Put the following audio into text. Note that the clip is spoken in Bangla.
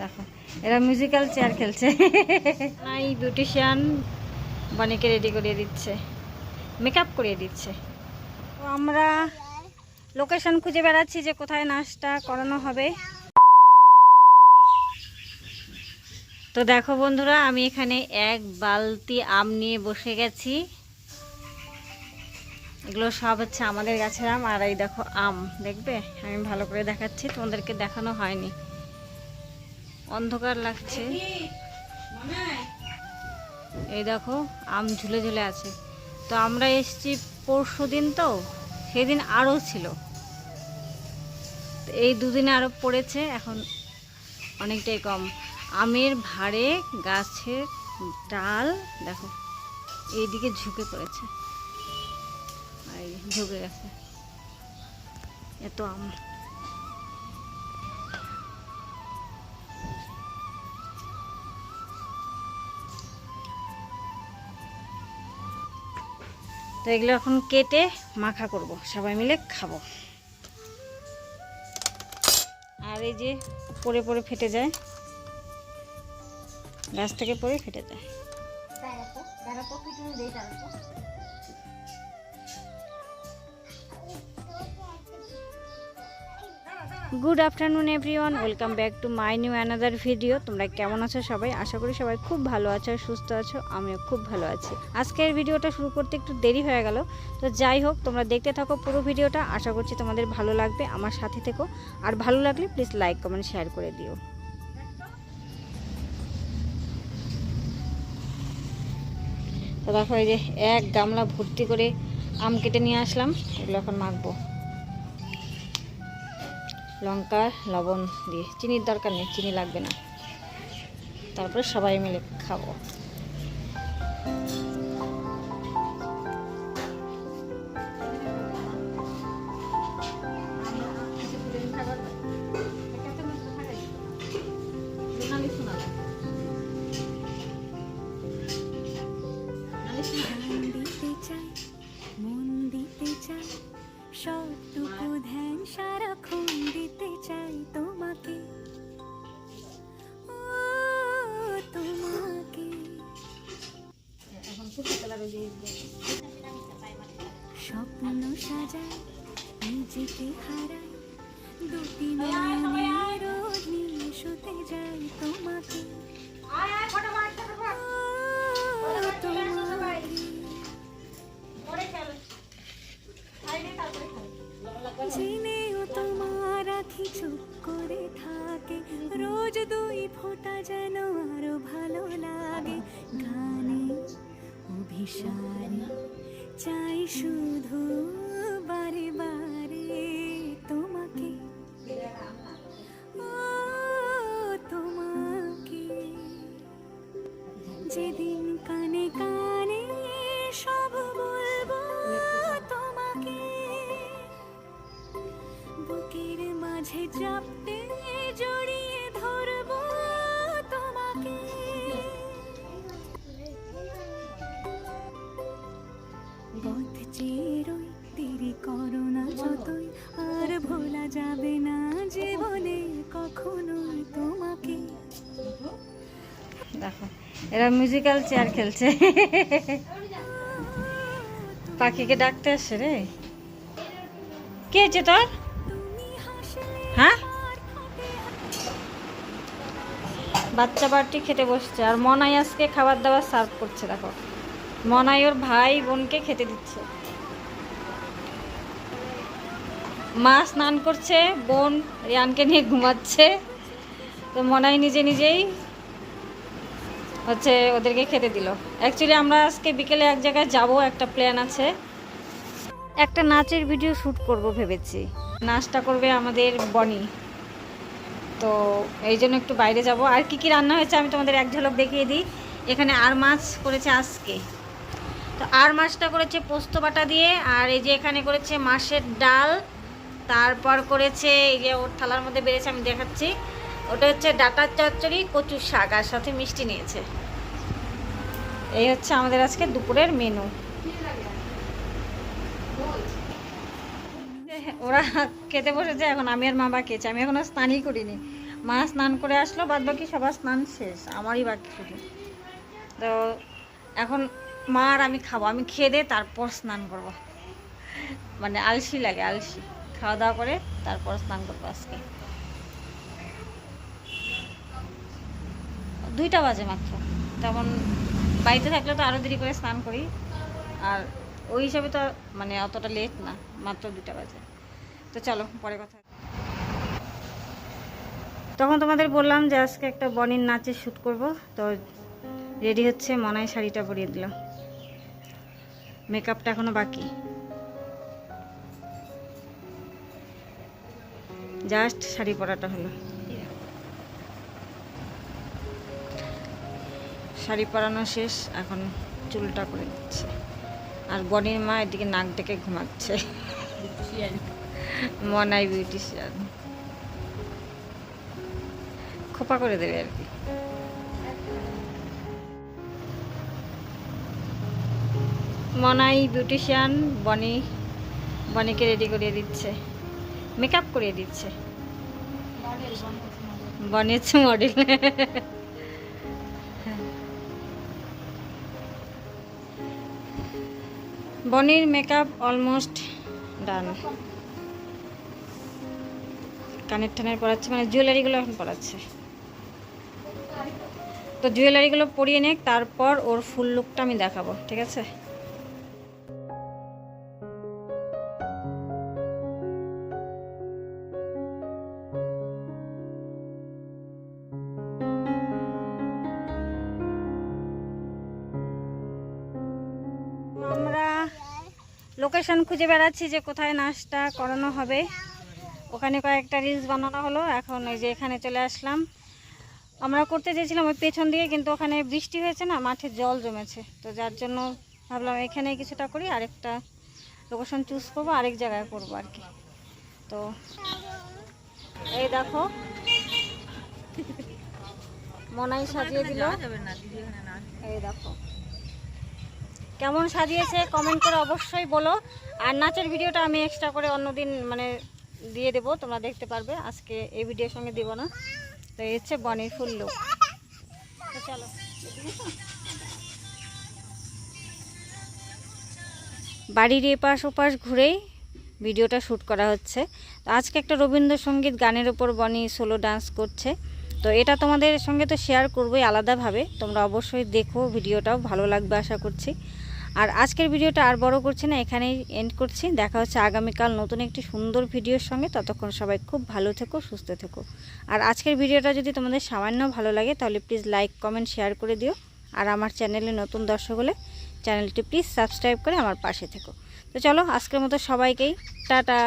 দেখো এরা মিউজিক্যাল চেয়ার খেলছে। এই বিউটিশিয়ান বনিকে রেডি করিয়ে দিচ্ছে। মেকআপ করিয়ে দিচ্ছে। তো আমরা লোকেশন খুঁজে বেড়াচ্ছি যে কোথায় নাচটা করানো হবে। তো দেখো বন্ধুরা আমি এখানে এক বালতি আম নিয়ে বসে গেছি। এগুলো সব হচ্ছে আমাদের গাছের আম আর এই দেখো আম দেখবে? আমি ভালো করে দেখাচ্ছি তোমাদেরকে দেখানো হয়নি। অন্ধকার লাগছে। এই দেখো, আম ঝুলে ঝুলে আছে। তো আমরা এসছি পরশু দিন তো, সেদিন আরও ছিল। এই দুদিনে আরও পড়েছে, এখন অনেকটাই কম। আমের ভারে গাছের ডাল, দেখো, এইদিকে ঝুঁকে পড়েছে। ঝুঁকে গেছে। এত আম। তো এগুলো এখন কেটে মাখা করব। সবাই মিলে খাব। আর এই যে পরে পরে ফেটে যায়। গাছ থেকে পরে ফেটে যায়। Good afternoon everyone welcome back to my new another video তোমরা কেমন আছো সবাই? আশা করি সবাই খুব ভালো আছো, সুস্থ আছো, আমিও খুব ভালো আছি। আজকের ভিডিওটা শুরু করতে একটু দেরি হয়ে গেল। তো যাই হোক, তোমরা দেখতে থাকো পুরো ভিডিওটা। আশা করছি তোমাদের ভালো লাগবে। আমার সাথে থেকো। আর ভালো লাগলে প্লিজ লাইক কমেন্ট শেয়ার করে দিও। তো দেখো এই যে এক গামলা ভর্তি করে আম কেটে নিয়ে আসলাম। এগুলো এখন মাখবো। লঙ্কা লবণ দিয়ে। চিনির দরকার নেই চিনি লাগবে না। তারপরে সবাই মিলে খাব। স্বপ্ন সাজা নিজেকে হারাই দুটি রোদ নিয়ে শুতে যাই তোমাকে। অভিসারে চাই শুধু বারে বারে তোমাকে। তোমাকে। যেদিন কানে কানে সব বলব তোমাকে, বুকের মাঝে চাপতে চেরোই দেরি করো না যতই, আর ভোলা যাবে না জীবনে কখনোই তোমাকে। দেখো, এরা মিউজিক্যাল চেয়ার খেলছে। পাখিকে ডাকতে আসছে রে। কে হয়েছে তোর? হ্যাঁ? বাচ্চা বাড়টি খেতে বসছে, আর মনাই আজকে খাবার দাবার সার্ভ করছে, দেখো। মনাই ওর ভাই বোনকে খেতে দিচ্ছে। মা স্নান করছে, বোন রিয়ানকে নিয়ে ঘুমাচ্ছে। তো মনাই নিজে নিজেই হচ্ছে ওদেরকে খেতে দিল। অ্যাকচুয়ালি আমরা আজকে বিকেলে এক জায়গায় যাব, একটা প্ল্যান আছে। একটা নাচের ভিডিও শ্যুট করব ভেবেছি। নাচটা করবে আমাদের বনি। তো এই জন্য একটু বাইরে যাব। আর কি কি রান্না হয়েছে আমি তোমাদের এক ঝলক দেখিয়ে দিই। এখানে আর মাছ করেছে আজকে। তো আর মাছটা করেছে পোস্ত বাটা দিয়ে, আর এই যে এখানে করেছে মাছের ডাল। তারপর করেছে, এই যে ওর থালার মধ্যে বেড়েছে, আমি দেখাচ্ছি। ওটা হচ্ছে ডাটার চচ্চড়ি, কচুর শাক, আর সাথে মিষ্টি নিয়েছে। এই হচ্ছে আমাদের আজকে দুপুরের মেনু ওরা খেতে বসেছে, এখন আমি আর মা বা খেয়েছি আমি এখনও স্নানই করিনি। মা স্নান করে আসলো বাদ বাকি সবার স্নান শেষ, আমারই বাকি শুধু তো এখন মা আর আমি খাব। আমি খেয়ে দিয়ে তারপর স্নান করব। মানে আলসি লাগে, আলসি। খাওয়া দাওয়া করে তারপর স্নান করব আজকে। দুইটা বাজে মাত্র। তেমন বাড়িতে থাকলে তো আরও দেরি করে স্নান করি। আর ওই হিসাবে তো মানে অতটা লেট না, মাত্র দুটা বাজে। তো চলো, পরে কথা তখন তোমাদের বললাম যে আজকে একটা বনির নাচের শ্যুট করব। তো রেডি হচ্ছে মনায় শাড়িটা পরিয়ে দিলাম মেকআপটা এখনও বাকি। জাস্ট শাড়ি পরাটা হলো। শাড়ি পরানো শেষ, এখন চুলটা করে দিচ্ছে আর বনির মা এদিকে নাক ডেকে ঘুমাচ্ছে। মনাই বিউটিশিয়ান। খোপা করে দেবে আর কি। মনাই বিউটিশিয়ান, বনি, বনিকে রেডি করিয়ে দিচ্ছে। মেকআপ করিয়ে দিচ্ছে। বনি মডেল বনির মেকআপ অলমোস্ট ডান কানের টানের পরাচ্ছে মানে জুয়েলারিগুলো এখন পড়াচ্ছে তো জুয়েলারিগুলো পরিয়ে নেক, তারপর ওর ফুল লুকটা আমি দেখাবো, ঠিক আছে? লোকেশন খুঁজে বেড়াচ্ছি যে কোথায় নাচটা করানো হবে। ওখানে কয়েকটা রিলস বানানো হলো এখন ওই যে এখানে চলে আসলাম। আমরা করতে চেয়েছিলাম ওই পেছন দিকে কিন্তু ওখানে বৃষ্টি হয়েছে না মাঠে জল জমেছে। তো যার জন্য ভাবলাম এখানে কিছুটা করি আরেকটা লোকেশন চুজ করব আরেক জায়গায় করব আর কি। তো এই দেখো। মনাই সাজিয়ে দিল। এই দেখো। কেমন সাজিয়েছে কমেন্ট করে অবশ্যই বলো। আর নাচের ভিডিওটা আমি এক্সট্রা করে অন্যদিন মানে দিয়ে দেবো, তোমরা দেখতে পারবে। আজকে এই ভিডিওর সঙ্গে দিব না। তো এই হচ্ছে বনির ফুল লুক চলো, বাড়ির এপাশ ওপাশ ঘুরেই ভিডিওটা শ্যুট করা হচ্ছে। তো আজকে একটা রবীন্দ্রসঙ্গীত গানের ওপর বনি সোলো ডান্স করছে। তো এটা তোমাদের সঙ্গে তো শেয়ার করবোই আলাদাভাবে। তোমরা অবশ্যই দেখো, ভিডিওটাও ভালো লাগবে আশা করছি। আর আজকের ভিডিওটা আর বড় করছি না, এখানেই এন্ড করছি। দেখা হচ্ছে আগামীকাল নতুন একটি সুন্দর ভিডিওর সঙ্গে। ততক্ষণ সবাই খুব ভালো থেকো, সুস্থ থেকো। আর আজকের ভিডিওটা যদি তোমাদের সামান্য ভালো লাগে, তাহলে প্লিজ লাইক কমেন্ট শেয়ার করে দিও। আর আমার চ্যানেলে নতুন দর্শক হলে চ্যানেলটি প্লিজ সাবস্ক্রাইব করে আমার পাশে থেকো। তো চলো, আজকের মতো সবাইকেই টাটা।